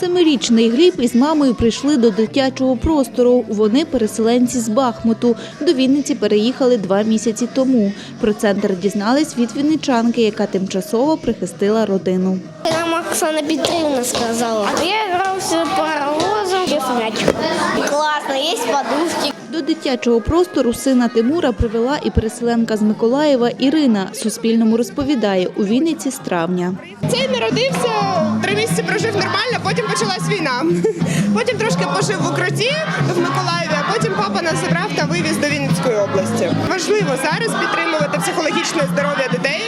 Семирічний Гліб із мамою прийшли до дитячого простору. Вони переселенці з Бахмуту. До Вінниці переїхали два місяці тому. Про центр дізнались від вінничанки, яка тимчасово прихистила родину. Нам Оксана Петрівна сказала. Дитячого простору сина Тимура привела і переселенка з Миколаєва Ірина. Суспільному розповідає, у Вінниці з травня. Цей народився, три місяці прожив нормально, потім почалась війна. Потім трошки пожив в Укроті в Миколаєві, а потім папа нас забрав та вивіз до Вінницької області. Важливо зараз підтримувати психологічне здоров'я дітей.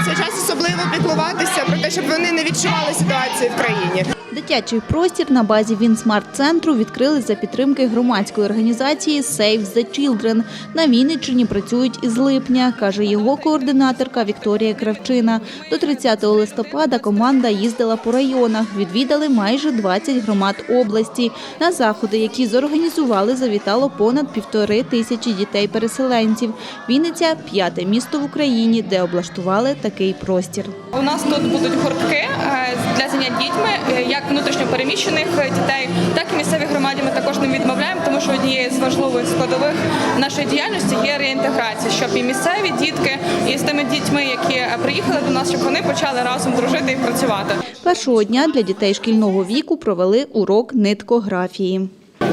У цей час особливо піклуватися про те, щоб вони не відчували ситуацію в країні. Дитячий простір на базі Вінсмарт-центру відкрили за підтримки громадської організації Save the Children. На Вінниччині працюють із липня, каже його координаторка Вікторія Кравчина. До 30 листопада команда їздила по районах, відвідали майже 20 громад області. На заходи, які зорганізували, завітало понад півтори тисячі дітей-переселенців. Вінниця – п'яте місто в Україні, де облаштували такий простір. У нас тут будуть гуртки е, для занять дітьми, е, як внутрішньопереміщених е, дітей, так і місцеві громаді. Ми також не відмовляємо, тому що однією з важливих складових нашої діяльності є реінтеграція, щоб і місцеві дітки, і з тими дітьми, які е, приїхали до нас, щоб вони почали разом дружити і працювати. Першого дня для дітей шкільного віку провели урок ниткографії.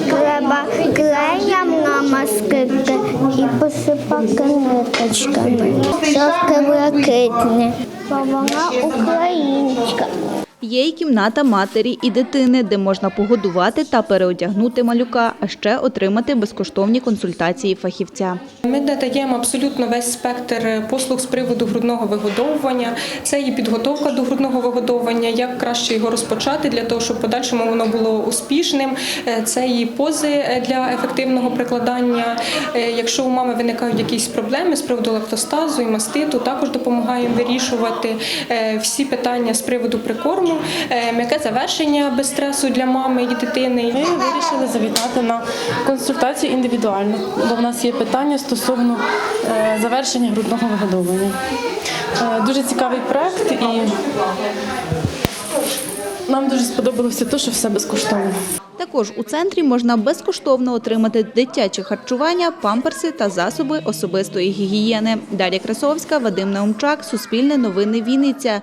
Треба клеєм намастити і посипати ниточками. Трошки блакитне. Бо вона українська. Є й кімната матері і дитини, де можна погодувати та переодягнути малюка, а ще отримати безкоштовні консультації фахівця. Ми надаємо абсолютно весь спектр послуг з приводу грудного вигодовування. Це і підготовка до грудного вигодовування, як краще його розпочати для того, щоб подальшому воно було успішним. Е, Це і пози е, для ефективного прикладання. Е, Якщо у мами виникають якісь проблеми з приводу лактостазу і маститу, також допомагаємо вирішувати всі питання з приводу прикорму, м'яке завершення без стресу для мами і дитини. Ми вирішили завітати на консультацію індивідуально, бо в нас є питання стосовно е, завершення грудного вигодовування. Е, Дуже цікавий проект і нам дуже сподобалося те, що все безкоштовно. Також у центрі можна безкоштовно отримати дитяче харчування, памперси та засоби особистої гігієни. Дар'я Красовська, Вадим Наумчак, Суспільне новини Вінниця.